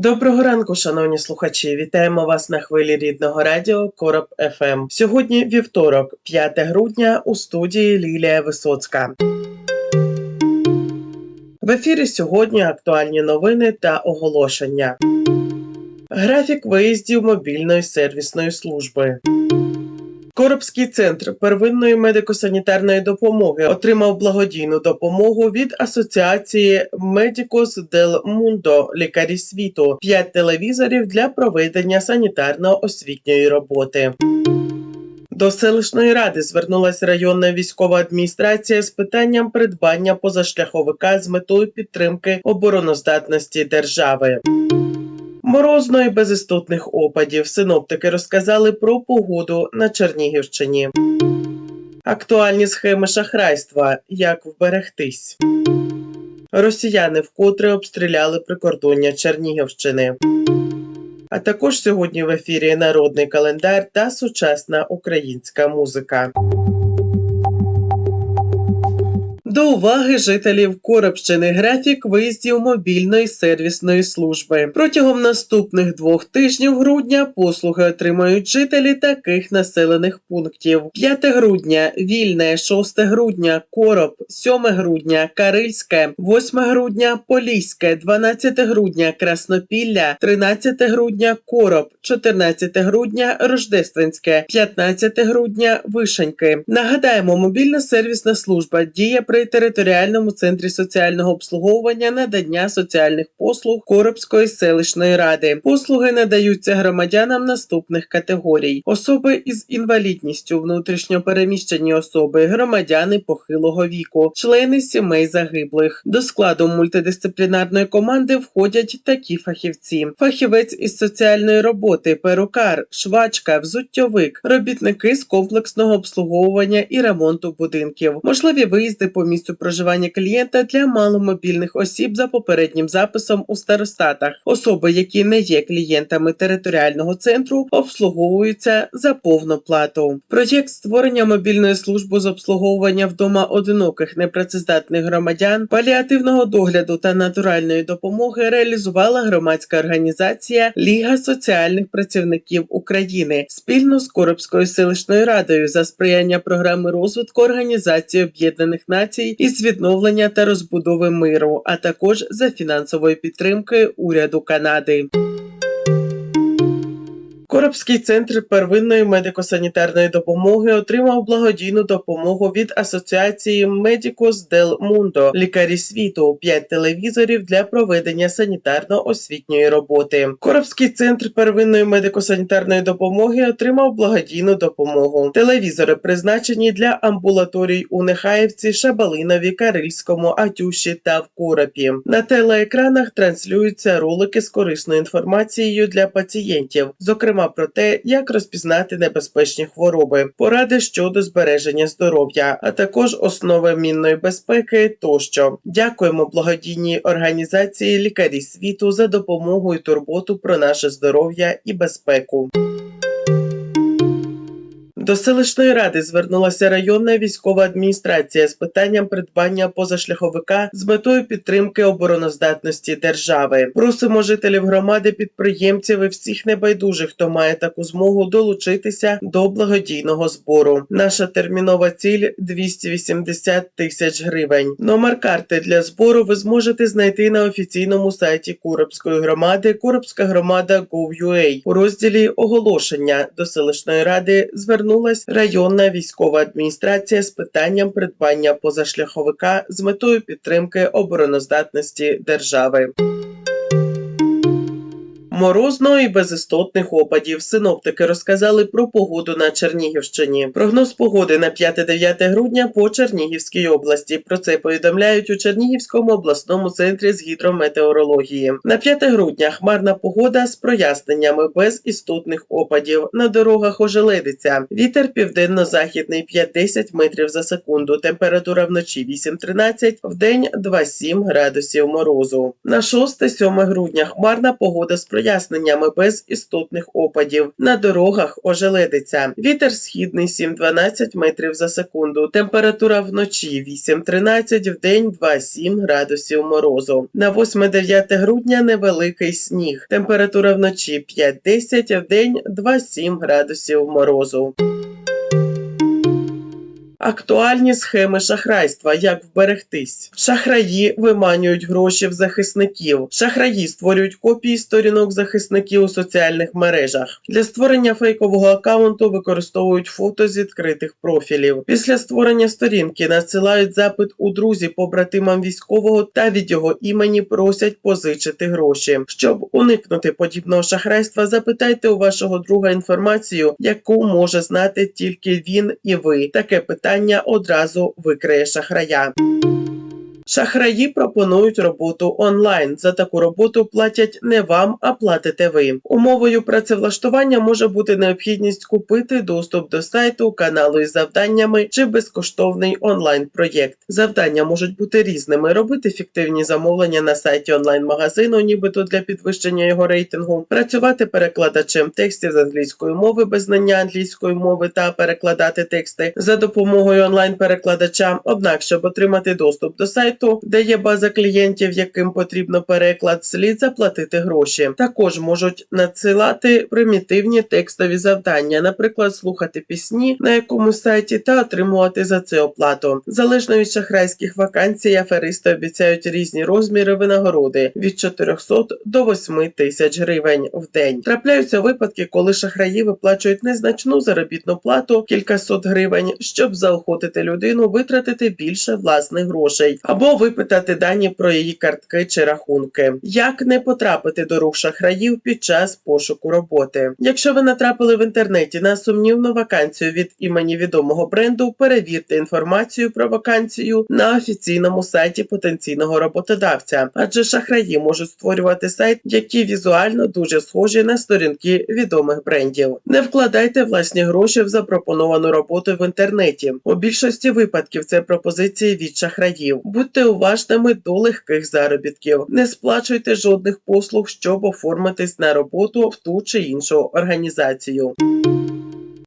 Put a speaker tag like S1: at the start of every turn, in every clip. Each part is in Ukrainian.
S1: Доброго ранку, шановні слухачі. Вітаємо вас на хвилі рідного радіо Короб ФМ. Сьогодні вівторок, 5 грудня, у студії Лілія Висоцька. В ефірі сьогодні актуальні новини та оголошення. Графік виїздів мобільної сервісної служби. Коробський центр первинної медико-санітарної допомоги отримав благодійну допомогу від асоціації Medicos del Mundo лікарі світу, 5 телевізорів для проведення санітарно-освітньої роботи. До селищної ради звернулася районна військова адміністрація з питанням придбання позашляховика з метою підтримки обороноздатності держави. Морозно і без істотних опадів синоптики розказали про погоду на Чернігівщині. Актуальні схеми шахрайства. Як вберегтись. Росіяни вкотре обстріляли прикордоння Чернігівщини. А також сьогодні в ефірі народний календар та сучасна українська музика. До уваги жителів Коробщини графік виїздів мобільної сервісної служби. Протягом наступних двох тижнів грудня послуги отримають жителі таких населених пунктів: 5 грудня Вільне, 6 грудня Короб, 7 грудня Карильське, 8 грудня Поліське, 12 грудня Краснопілля, 13 грудня Короб, 14 грудня Рождественське, 15 грудня Вишеньки. Нагадаємо, мобільна сервісна служба діє при територіальному центрі соціального обслуговування надання соціальних послуг Коробської селищної ради. Послуги надаються громадянам наступних категорій: особи із інвалідністю, внутрішньо переміщені особи, громадяни похилого віку, члени сімей загиблих. До складу мультидисциплінарної команди входять такі фахівці: фахівець із соціальної роботи, перукар, швачка, взуттєвик, робітники з комплексного обслуговування і ремонту будинків, можливі виїзди по місцю проживання клієнта для маломобільних осіб за попереднім записом у старостатах. Особи, які не є клієнтами територіального центру, обслуговуються за повну плату. Проєкт створення мобільної служби з обслуговування вдома одиноких непрацездатних громадян, паліативного догляду та натуральної допомоги реалізувала громадська організація Ліга соціальних працівників України спільно з Коробською селищною радою за сприяння програми розвитку Організації Об'єднаних Націй із відновлення та розбудови миру, а також за фінансової підтримки уряду Канади. Коробський центр первинної медико-санітарної допомоги отримав благодійну допомогу від асоціації Medicos del Mundo лікарі світу 5 телевізорів для проведення санітарно-освітньої роботи. Коробський центр первинної медико-санітарної допомоги отримав благодійну допомогу. Телевізори призначені для амбулаторій у Нехаївці, Шабалинові, Карильському, Атюші та в Коропі. На телеекранах транслюються ролики з корисною інформацією для пацієнтів, зокрема про те, як розпізнати небезпечні хвороби, поради щодо збереження здоров'я, а також основи мінної безпеки тощо. Дякуємо благодійній організації лікарі світу за допомогу і турботу про наше здоров'я і безпеку. До селищної ради звернулася районна військова адміністрація з питанням придбання позашляховика з метою підтримки обороноздатності держави. Просимо жителів громади, підприємців і всіх небайдужих, хто має таку змогу долучитися до благодійного збору. Наша термінова ціль 280 тисяч гривень. Номер карти для збору ви зможете знайти на офіційному сайті Куробської громади Куробська громада Gov.ua у розділі оголошення до селищної ради звернулася районна військова адміністрація з питанням придбання позашляховика з метою підтримки обороноздатності держави. Морозно і без істотних опадів. Синоптики розказали про погоду на Чернігівщині. Прогноз погоди на 5-9 грудня по Чернігівській області. Про це повідомляють у Чернігівському обласному центрі з гідрометеорології. На 5 грудня хмарна погода з проясненнями без істотних опадів. На дорогах ожеледиться. Вітер південно-західний 5-10 метрів за секунду. Температура вночі 8-13, вдень 2-7 градусів морозу. На 6-7 грудня хмарна погода з проясненнями без істотних опадів. На дорогах ожеледиться. Вітер східний 7-12 метрів за секунду. Температура вночі 8-13, вдень 2-7 градусів морозу. На 8-9 грудня невеликий сніг. Температура вночі 5-10, вдень 2-7 градусів морозу. Актуальні схеми шахрайства. Як вберегтись? Шахраї виманюють гроші в захисників. Шахраї створюють копії сторінок захисників у соціальних мережах. Для створення фейкового акаунту використовують фото з відкритих профілів. Після створення сторінки надсилають запит у друзі побратимам військового та від його імені просять позичити гроші. Щоб уникнути подібного шахрайства, запитайте у вашого друга інформацію, яку може знати тільки він і ви. Таке питання одразу викриє шахрая. Шахраї пропонують роботу онлайн. За таку роботу платять не вам, а платите ви. Умовою працевлаштування може бути необхідність купити доступ до сайту, каналу із завданнями чи безкоштовний онлайн-проєкт. Завдання можуть бути різними: робити фіктивні замовлення на сайті онлайн-магазину, нібито для підвищення його рейтингу, працювати перекладачем текстів з англійської мови без знання англійської мови та перекладати тексти за допомогою онлайн-перекладача. Однак, щоб отримати доступ до сайту, де є база клієнтів, яким потрібно переклад, слід заплатити гроші. Також можуть надсилати примітивні текстові завдання, наприклад, слухати пісні на якомусь сайті та отримувати за це оплату. Залежно від шахрайських вакансій, аферисти обіцяють різні розміри винагороди від 400 до 8 тисяч гривень в день. Трапляються випадки, коли шахраї виплачують незначну заробітну плату кількасот гривень, щоб заохотити людину витратити більше власних грошей або випитати дані про її картки чи рахунки. Як не потрапити до рук шахраїв під час пошуку роботи? Якщо ви натрапили в інтернеті на сумнівну вакансію від імені відомого бренду, перевірте інформацію про вакансію на офіційному сайті потенційного роботодавця, адже шахраї можуть створювати сайт, які візуально дуже схожі на сторінки відомих брендів. Не вкладайте власні гроші в запропоновану роботу в інтернеті. У більшості випадків це пропозиції від шахраїв. Будьте уважними до легких заробітків. Не сплачуйте жодних послуг, щоб оформитись на роботу в ту чи іншу організацію.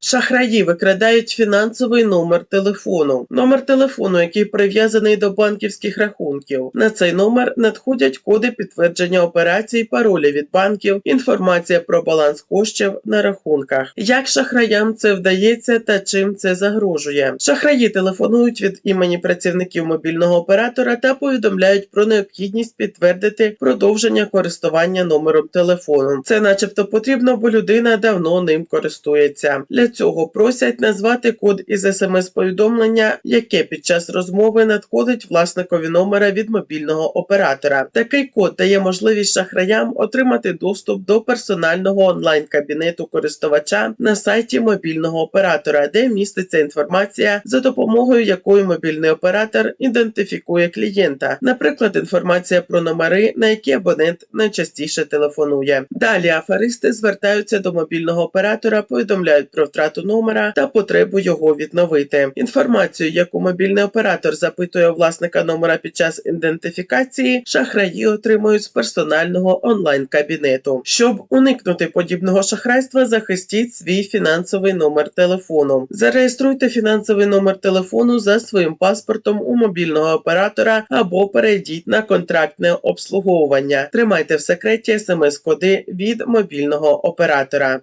S1: Шахраї викрадають фінансовий номер телефону, номер телефону, який прив'язаний до банківських рахунків. На цей номер надходять коди підтвердження операцій, паролі від банків, інформація про баланс коштів на рахунках. Як шахраям це вдається та чим це загрожує? Шахраї телефонують від імені працівників мобільного оператора та повідомляють про необхідність підтвердити продовження користування номером телефону. Це, начебто, потрібно, бо людина давно ним користується. Для цього просять назвати код із смс-повідомлення, яке під час розмови надходить власникові номера від мобільного оператора. Такий код дає можливість шахраям отримати доступ до персонального онлайн-кабінету користувача на сайті мобільного оператора, де міститься інформація, за допомогою якої мобільний оператор ідентифікує клієнта, наприклад, інформація про номери, на які абонент найчастіше телефонує. Далі аферисти звертаються до мобільного оператора, повідомляють про втрату номера та потребу його відновити. Інформацію, яку мобільний оператор запитує у власника номера під час ідентифікації, шахраї отримують з персонального онлайн-кабінету. Щоб уникнути подібного шахрайства, захистіть свій фінансовий номер телефону. Зареєструйте фінансовий номер телефону за своїм паспортом у мобільного оператора або перейдіть на контрактне обслуговування. Тримайте в секреті смс-коди від мобільного оператора.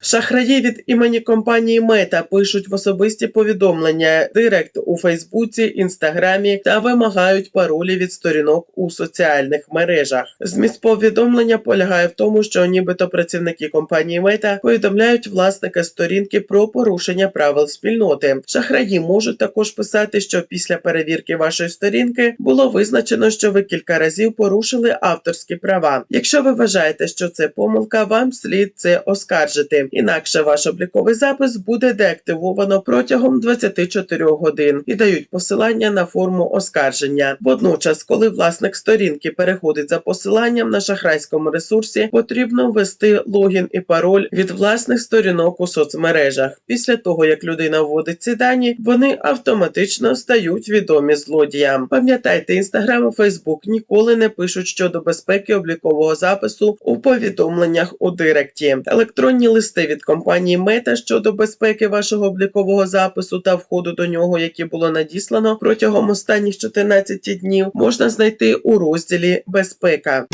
S1: Шахраї від імені компанії Мета пишуть в особисті повідомлення Директ у Фейсбуці, Інстаграмі та вимагають паролі від сторінок у соціальних мережах. Зміст повідомлення полягає в тому, що нібито працівники компанії Мета повідомляють власника сторінки про порушення правил спільноти. Шахраї можуть також писати, що після перевірки вашої сторінки було визначено, що ви кілька разів порушили авторські права. Якщо ви вважаєте, що це помилка, вам слід це оскаржити. Інакше ваш обліковий запис буде деактивовано протягом 24 годин і дають посилання на форму оскарження. Водночас, коли власник сторінки переходить за посиланням на шахрайському ресурсі, потрібно ввести логін і пароль від власних сторінок у соцмережах. Після того як людина вводить ці дані, вони автоматично стають відомі злодіям. Пам'ятайте, інстаграм і Фейсбук ніколи не пишуть щодо безпеки облікового запису у повідомленнях у директі. Електронні листи від компанії Мета щодо безпеки вашого облікового запису та входу до нього, які було надіслано протягом останніх 14 днів, можна знайти у розділі Безпека.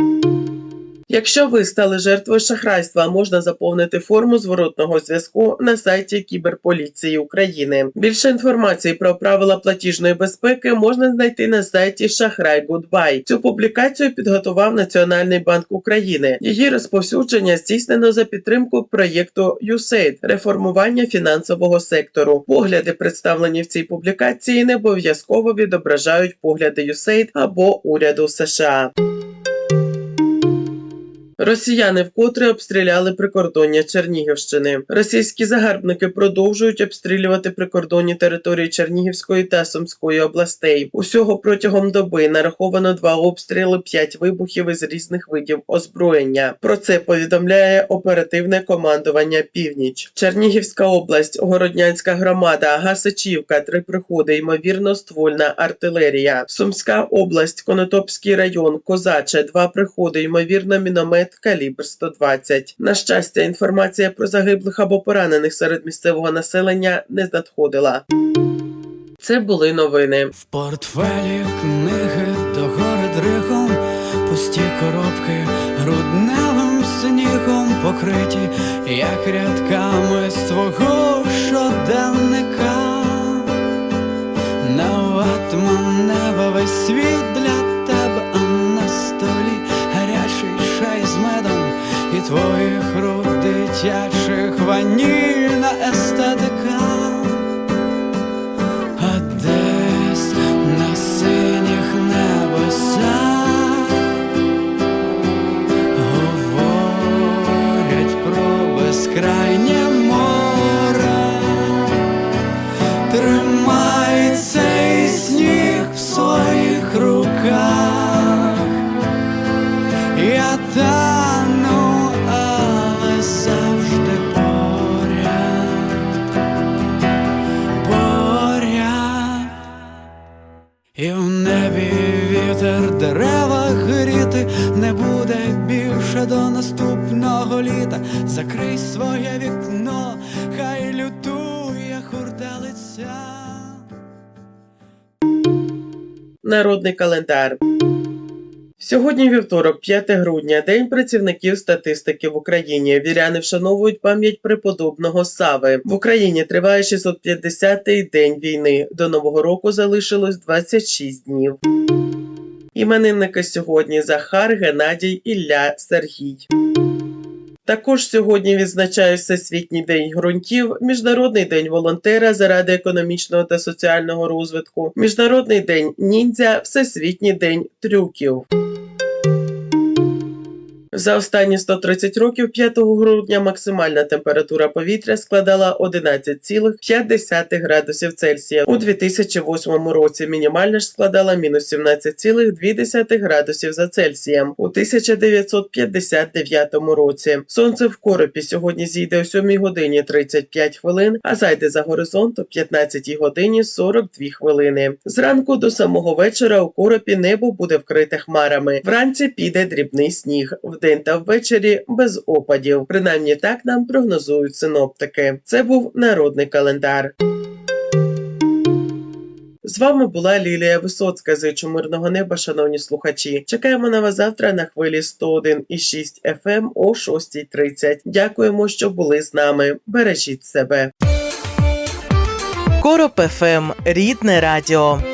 S1: Якщо ви стали жертвою шахрайства, можна заповнити форму зворотного зв'язку на сайті Кіберполіції України. Більше інформації про правила платіжної безпеки можна знайти на сайті Шахрай Гудбай. Цю публікацію підготував Національний банк України. Її розповсюдження здійснено за підтримку проєкту USAID – реформування фінансового сектору. Погляди, представлені в цій публікації, не обов'язково відображають погляди USAID або уряду США. Росіяни вкотре обстріляли прикордоння Чернігівщини. Російські загарбники продовжують обстрілювати прикордонні території Чернігівської та Сумської областей. Усього протягом доби нараховано два обстріли, п'ять вибухів із різних видів озброєння. Про це повідомляє оперативне командування Північ. Чернігівська область, Городнянська громада, Гасичівка, три приходи, ймовірно, ствольна артилерія. Сумська область, Конотопський район, Козаче, два приходи, ймовірно, міномет калібр 120. На щастя, інформація про загиблих або поранених серед місцевого населення не надходила. Це були новини.
S2: В портфелі книги до гори дригом, пусті коробки грудневим снігом покриті, як рядками з твого щоденника. На ватманева весь світ для твоїх рук дитячих ванільна естетика. Наступного літа. Закрий своє вікно, хай лютує хурделиця.
S1: Народний календар. Сьогодні вівторок, 5 грудня, День працівників статистики в Україні. Віряни вшановують пам'ять преподобного Сави. В Україні триває 650-й день війни. До нового року залишилось 26 днів. Іменинники сьогодні Захар, Геннадій, Ілля, Сергій. Також сьогодні відзначають Всесвітній день ґрунтів, Міжнародний день волонтера заради економічного та соціального розвитку, Міжнародний день ніндзя, Всесвітній день трюків. За останні 130 років 5 грудня максимальна температура повітря складала 11,5 градусів Цельсія. У 2008 році мінімальна ж складала мінус 17,2 градусів за Цельсієм. У 1959 році сонце в коропі сьогодні зійде о 7 годині 35 хвилин, а зайде за горизонт о 15 годині 42 хвилини. Зранку до самого вечора у коропі небо буде вкрите хмарами. Вранці піде дрібний сніг. Вдень та ввечері без опадів. Принаймні так нам прогнозують синоптики. Це був народний календар.
S3: З вами була Лілія Висоцька. Зичу мирного неба, шановні слухачі. Чекаємо на вас завтра на хвилі 101,6 FM о 6.30. Дякуємо, що були з нами. Бережіть себе.
S1: Короб ФМ рідне радіо.